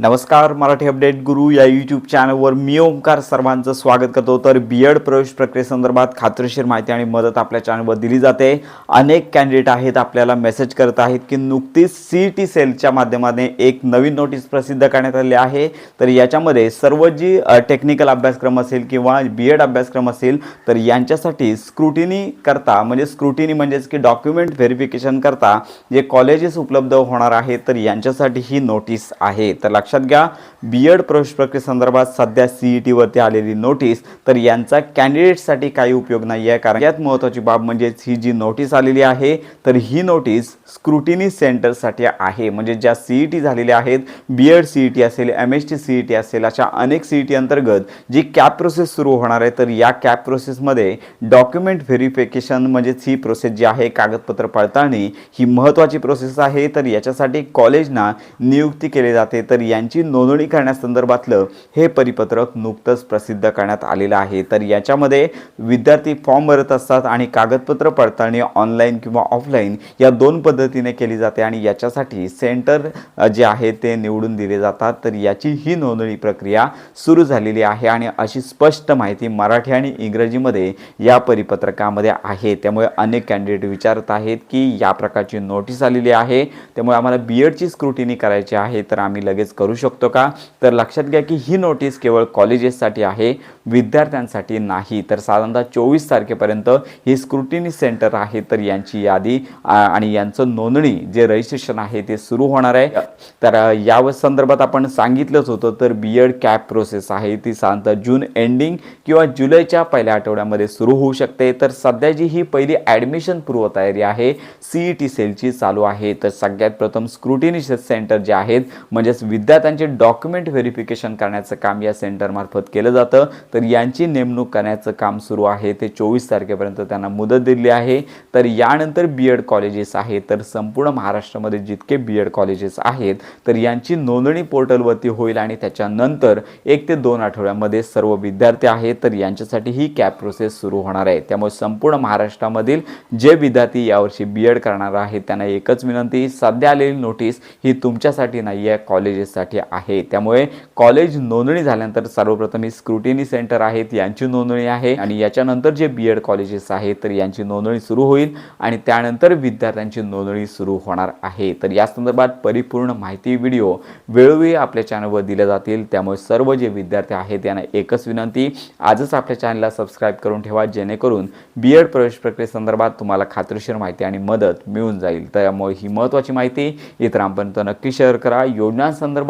नमस्कार मराठी अपडेट गुरु या यूट्यूब चॅनलवर मी ओंकार सर्वांचं स्वागत करतो. तर बी एड प्रवेश प्रक्रियेसंदर्भात खात्रीशीर माहिती आणि मदत आपल्या चॅनलवर दिली जाते. अनेक कॅन्डिडेट आहेत आपल्याला मेसेज करत आहेत की नुकतीच सी टी सेलच्या माध्यमाने एक नवीन नोटीस प्रसिद्ध करण्यात आली आहे. तर याच्यामध्ये सर्व जी टेक्निकल अभ्यासक्रम असेल किंवा बी एड अभ्यासक्रम असेल तर यांच्यासाठी स्क्रुटिनी करता म्हणजे स्क्रुटिनी म्हणजेच की डॉक्युमेंट व्हेरिफिकेशन करता जे कॉलेजेस उपलब्ध होणार आहेत तर यांच्यासाठी ही नोटीस आहे. तर लक्षात घ्या बी एड प्रवेश प्रक्रियेसंदर्भात सध्या सी ई टीवरती आलेली नोटीस तर यांचा कॅन्डिडेटसाठी काही उपयोग नाही आहे कारण यात महत्त्वाची बाब म्हणजेच ही जी नोटीस आलेली आहे तर ही नोटीस स्क्रुटिनी सेंटरसाठी आहे. म्हणजे ज्या सी ई टी झालेल्या आहेत B Ed C E T असेल M H T C E T असेल अशा अनेक सी ई टी अंतर्गत जी कॅप प्रोसेस सुरू होणार आहे तर या कॅप प्रोसेसमध्ये डॉक्युमेंट व्हेरिफिकेशन म्हणजेच ही प्रोसेस जी आहे कागदपत्र पडताळणी ही महत्त्वाची प्रोसेस आहे. तर याच्यासाठी कॉलेजना नियुक्ती केली जाते. तर यांची नोंदणी करण्यासंदर्भातलं हे परिपत्रक नुकतंच प्रसिद्ध करण्यात आलेलं आहे. तर याच्यामध्ये विद्यार्थी फॉर्म भरत असतात आणि कागदपत्र पडताळणी ऑनलाईन किंवा ऑफलाईन या दोन पद्धतीने केली जाते आणि याच्यासाठी सेंटर जे आहे ते निवडून दिले जातात. तर याची ही नोंदणी प्रक्रिया सुरू झालेली आहे आणि अशी स्पष्ट माहिती मराठी आणि इंग्रजीमध्ये या परिपत्रकामध्ये आहे. त्यामुळे अनेक कॅन्डिडेट विचारत आहेत की या प्रकारची नोटीस आलेली आहे. त्यामुळे आम्हाला बी एडची स्क्रुटिनी करायची आहे. तर आम्ही लगेच करू शकतो का? तर लक्षात घ्या की ही नोटीस केवळ कॉलेजेससाठी आहे विद्यार्थ्यांसाठी नाही. तर साधारणतः चोवीस तारखेपर्यंत ही स्क्रुटिनी सेंटर आहे. तर यांची यादी आणि यांचं नोंदणी जे रजिस्ट्रेशन आहे ते सुरू होणार आहे. तर या संदर्भात आपण सांगितलंच होतं तर बी एड कॅप प्रोसेस आहे. ती साधारणतः जून एंडिंग किंवा जुलैच्या पहिल्या आठवड्यामध्ये सुरू होऊ शकते. तर सध्या जी ही पहिली ॲडमिशन पूर्वतयारी आहे सी ई टी सेलची चालू आहे. तर सगळ्यात प्रथम स्क्रुटिनी सेंटर जे आहेत म्हणजेच विद्या विद्यार्थ्यांचे डॉक्युमेंट व्हेरिफिकेशन करण्याचं काम या सेंटरमार्फत केलं जातं. तर यांची नेमणूक करण्याचं काम सुरू आहे. ते चोवीस तारखेपर्यंत त्यांना मुदत दिली आहे. तर यानंतर बी एड कॉलेजेस आहेत. तर संपूर्ण महाराष्ट्रामध्ये जितके बी एड कॉलेजेस आहेत तर यांची नोंदणी पोर्टलवरती होईल आणि त्याच्यानंतर एक ते दोन आठवड्यामध्ये सर्व विद्यार्थी आहेत तर यांच्यासाठी ही कॅप प्रोसेस सुरू होणार आहे. त्यामुळे संपूर्ण महाराष्ट्रामधील जे विद्यार्थी यावर्षी बी एड करणार आहेत त्यांना एकच विनंती सध्या आलेली नोटीस ही तुमच्यासाठी नाही आहे कॉलेजेससाठी आहे. त्यामुळे कॉलेज नोंदणी झाल्यानंतर सर्वप्रथम ही स्क्रुटिनी सेंटर आहेत यांची नोंदणी आहे. आणि याच्यानंतर जे बी एड कॉलेजेस आहेत तर यांची नोंदणी सुरू होईल आणि त्यानंतर विद्यार्थ्यांची नोंदणी सुरू होणार आहे. तर या संदर्भात परिपूर्ण माहिती व्हिडिओ वेळोवेळी आपल्या चॅनलवर दिल्या जातील. त्यामुळे सर्व जे विद्यार्थी आहेत यांना एकच विनंती आजच आपल्या चॅनलला सबस्क्राईब करून ठेवा जेणेकरून बी एड प्रवेश प्रक्रियेसंदर्भात तुम्हाला खात्रीशीर माहिती आणि मदत मिळून जाईल. त्यामुळे ही महत्त्वाची माहिती इतरांपर्यंत नक्की शेअर करा. योजनांसंदर्भात